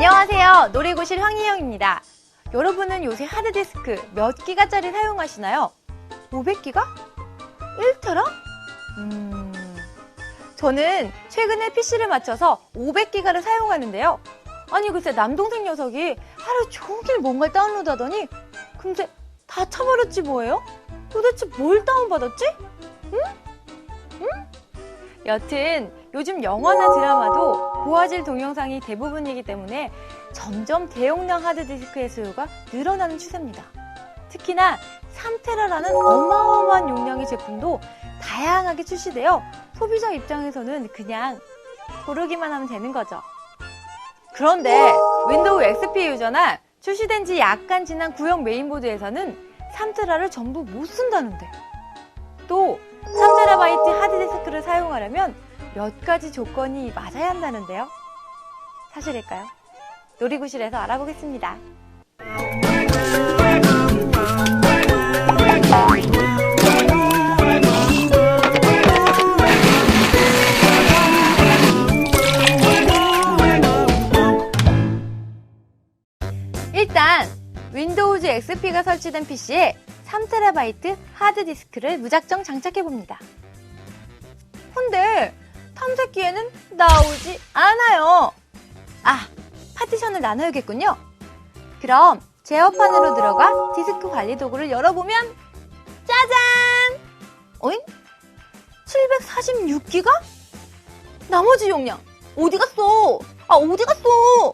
안녕하세요. 놀이고실 황희영입니다. 여러분은 요새 하드디스크 몇 기가짜리 사용하시나요? 500기가? 1테라? 음, 저는 최근에 PC를 맞춰서 500기가를 사용하는데요. 아니 글쎄 남동생 녀석이 하루 종일 뭔가를 다운로드 하더니 근데 다 쳐버렸지 뭐예요? 도대체 뭘 다운받았지? 응? 응? 여튼 요즘 영화나 드라마도 고화질 동영상이 대부분이기 때문에 점점 대용량 하드디스크의 수요가 늘어나는 추세입니다. 특히나 3테라라는 어마어마한 용량의 제품도 다양하게 출시되어 소비자 입장에서는 그냥 고르기만 하면 되는 거죠. 그런데 윈도우 XP 유저나 출시된 지 약간 지난 구형 메인보드에서는 3테라를 전부 못 쓴다는데 또 3테라바이트 하드디스크를 사용하려면 몇 가지 조건이 맞아야 한다는데요. 사실일까요? 놀이구실에서 알아보겠습니다. 일단 윈도우즈 XP가 설치된 PC에 3TB 하드디스크를 무작정 장착해봅니다. 근데 탐색기에는 나오지 않아요. 아, 파티션을 나눠야겠군요. 그럼 제어판으로 들어가 디스크 관리 도구를 열어보면 짜잔! 어잉? 746기가? 나머지 용량 어디 갔어? 아 어디 갔어?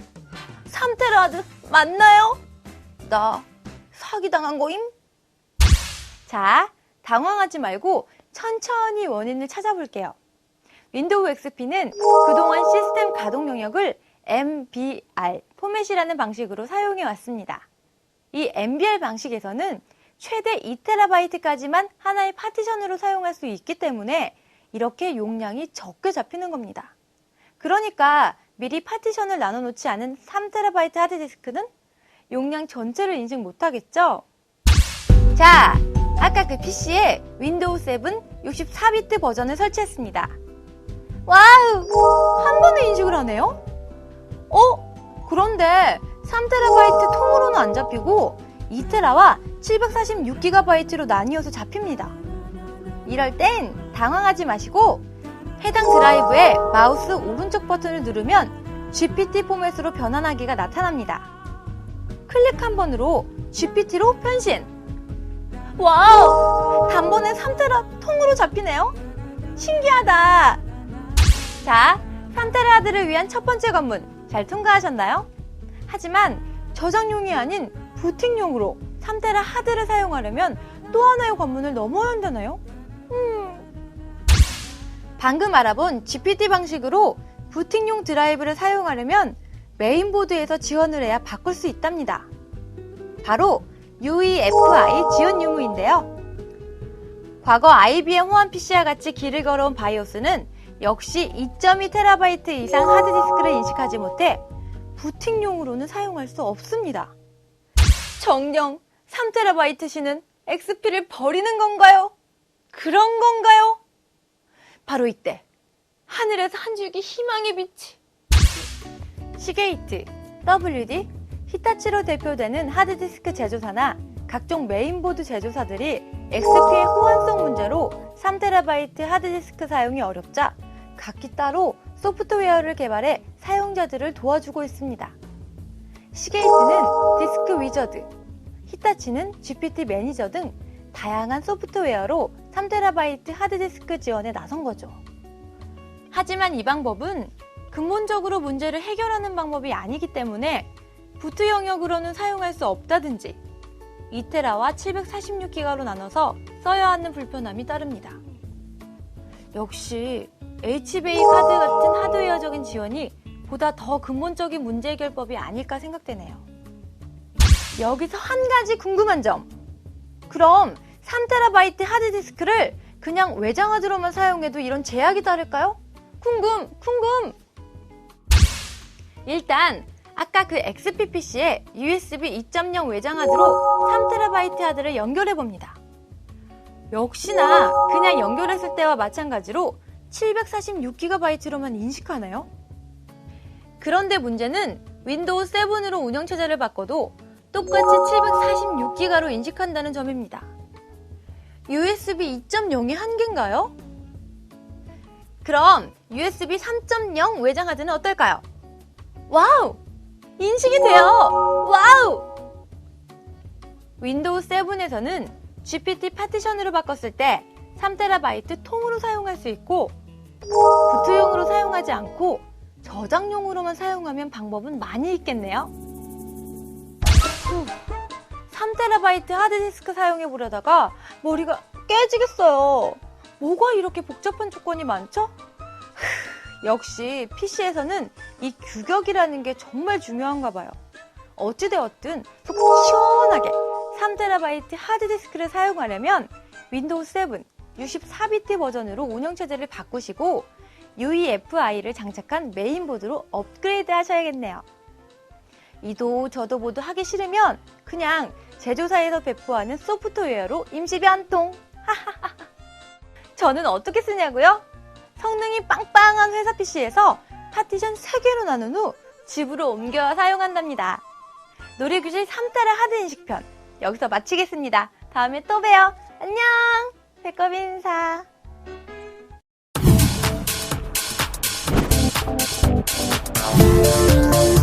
3테라드 맞나요? 나 사기당한 거임? 자, 당황하지 말고 천천히 원인을 찾아볼게요. 윈도우 XP는 그동안 시스템 가동 영역을 MBR 포맷이라는 방식으로 사용해 왔습니다. 이 MBR 방식에서는 최대 2TB까지만 하나의 파티션으로 사용할 수 있기 때문에 이렇게 용량이 적게 잡히는 겁니다. 그러니까 미리 파티션을 나눠 놓지 않은 3TB 하드디스크는 용량 전체를 인식 못하겠죠? 자, 아까 그 PC에 윈도우 7 64비트 버전을 설치했습니다. 와우! 한 번에 인식을 하네요? 어? 그런데 3TB 통으로는 안 잡히고 2TB와 746GB로 나뉘어서 잡힙니다. 이럴 땐 당황하지 마시고 해당 드라이브에 마우스 오른쪽 버튼을 누르면 GPT 포맷으로 변환하기가 나타납니다. 클릭 한 번으로 GPT로 변신! 와우! 단번에 3테라 통으로 잡히네요? 신기하다! 자, 3테라 하드를 위한 첫 번째 관문 잘 통과하셨나요? 하지만 저장용이 아닌 부팅용으로 3테라 하드를 사용하려면 또 하나의 관문을 넘어야 한다나요? 음. 방금 알아본 GPT 방식으로 부팅용 드라이브를 사용하려면 메인보드에서 지원을 해야 바꿀 수 있답니다. 바로 UEFI 지원 유무인데요. 과거 IBM 호환 PC와 같이 길을 걸어온 바이오스는 역시 2.2TB 이상 하드디스크를 인식하지 못해 부팅용으로는 사용할 수 없습니다. 정령 3TB시는 XP를 버리는 건가요? 그런 건가요? 바로 이때 하늘에서 한 줄기 희망의 빛이 시게이트, WD, 히타치로 대표되는 하드디스크 제조사나 각종 메인보드 제조사들이 XP의 호환성 문제로 3TB 하드디스크 사용이 어렵자 각기 따로 소프트웨어를 개발해 사용자들을 도와주고 있습니다. 시게이트는 디스크 위저드, 히타치는 GPT 매니저 등 다양한 소프트웨어로 3TB 하드디스크 지원에 나선 거죠. 하지만 이 방법은 근본적으로 문제를 해결하는 방법이 아니기 때문에 부트 영역으로는 사용할 수 없다든지 2테라와 746기가로 나눠서 써야 하는 불편함이 따릅니다. 역시 HBA 카드 같은 하드웨어적인 지원이 보다 더 근본적인 문제 해결법이 아닐까 생각되네요. 여기서 한 가지 궁금한 점. 그럼 3TB 하드디스크를 그냥 외장하드로만 사용해도 이런 제약이 따를까요? 궁금, 궁금! 일단 아까 그 XPPC에 USB 2.0 외장하드로 3TB 하드를 연결해 봅니다. 역시나 그냥 연결했을 때와 마찬가지로 746GB로만 인식하나요? 그런데 문제는 윈도우 7으로 운영체제를 바꿔도 똑같이 746기가로 인식한다는 점입니다. USB 2.0이 한계인가요? 그럼 USB 3.0 외장 하드는 어떨까요? 와우! 인식이 돼요! 와우! 윈도우 7에서는 GPT 파티션으로 바꿨을 때 3TB 통으로 사용할 수 있고 부트용으로 사용하지 않고 저장용으로만 사용하면 방법은 많이 있겠네요. 3TB 하드디스크 사용해 보려다가 머리가 깨지겠어요. 뭐가 이렇게 복잡한 조건이 많죠? 후, 역시 PC에서는 이 규격이라는 게 정말 중요한가 봐요. 어찌되었든 속 시원하게 3TB 하드디스크를 사용하려면 윈도우 7 64비트 버전으로 운영체제를 바꾸시고 UEFI를 장착한 메인보드로 업그레이드 하셔야겠네요. 이도 저도 모두 하기 싫으면 그냥 제조사에서 배포하는 소프트웨어로 임시 변통. 저는 어떻게 쓰냐고요? 성능이 빵빵한 회사 PC에서 파티션 3개로 나눈 후 집으로 옮겨 사용한답니다. 노래교실 3달의 하드 인식편 여기서 마치겠습니다. 다음에 또 봬요. 안녕! 배꼽 인사. Thank